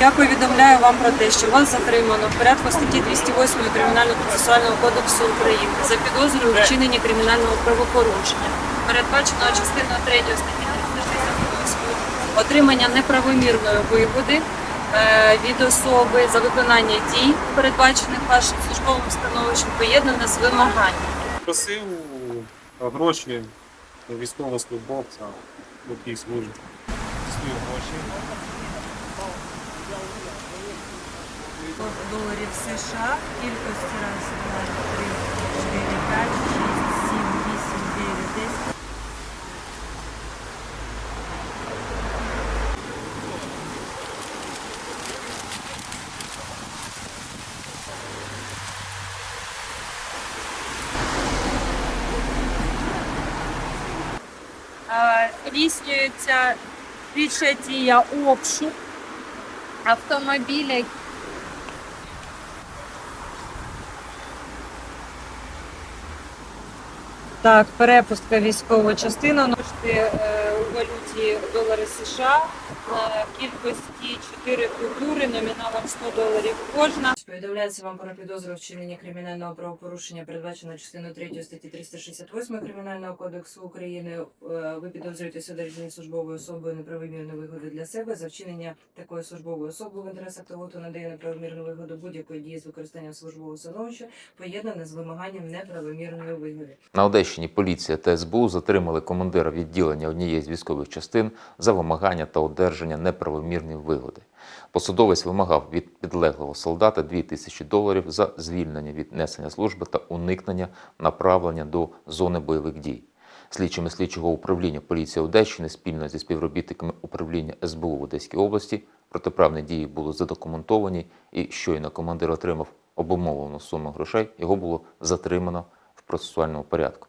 Я повідомляю вам про те, що вас затримано в порядку статті 208 Кримінального процесуального кодексу України за підозрою у вчиненні кримінального правопорушення, передбаченого частиною 3 статті 368 отримання неправомірної вигоди е, від особи за виконання дій, передбачених вашим службовим становищем, поєднане з вимаганням. Просив е, гроші військовослужбовця тій службі. Гроші. Доларів США кількості раз, два, три, чотири, п'ять, шість, сім, вісім, дев'ять, десять. Е, Здійснюється більша дія обшук автомобіля. Так, перепустка військова частина кошти е, у валюті долари США на кількості 4 культури номіналом 100 доларів кожна. Повідомляється вам про підозру в вчиненні кримінального правопорушення, передбачено частиною 3 статті 368 Кримінального кодексу України. Е, Ви підозрюєтеся одержанні службовою особою неправомірної вигоди для себе за вчинення такої службової особи в інтересах того, хто надає неправомірну вигоду будь-якої дії з використанням службового становища, поєднане з вимаганням неправомірної вигоди. На Одещині поліція та СБУ затримали командира відділення однієї з військових частин за вимагання та одержання неправомірної вигоди. Посадовець вимагав від підлеглого солдата 2 тисячі доларів за звільнення від несення служби та уникнення направлення до зони бойових дій. Слідчими слідчого управління поліції Одещини спільно зі співробітниками управління СБУ в Одеській області протиправні дії були задокументовані, і щойно командир отримав обумовлену суму грошей, його було затримано в процесуальному порядку.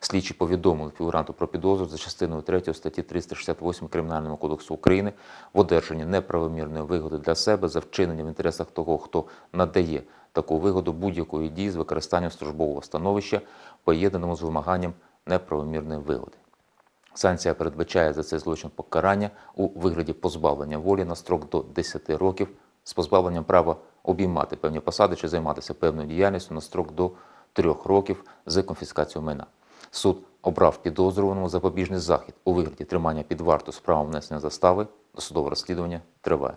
Слідчі повідомили фігуранту про підозру за частиною 3 статті 368 Кримінального кодексу України в одержанні неправомірної вигоди для себе за вчинення в інтересах того, хто надає таку вигоду будь-якої дії з використанням службового становища, поєднаному з вимаганням неправомірної вигоди. Санкція передбачає за цей злочин покарання у вигляді позбавлення волі на строк до 10 років з позбавленням права обіймати певні посади чи займатися певною діяльністю на строк до 3 років з конфіскацією майна. Суд обрав підозрюваному запобіжний захід у вигляді тримання під варту справи внесення застави. Досудове розслідування триває.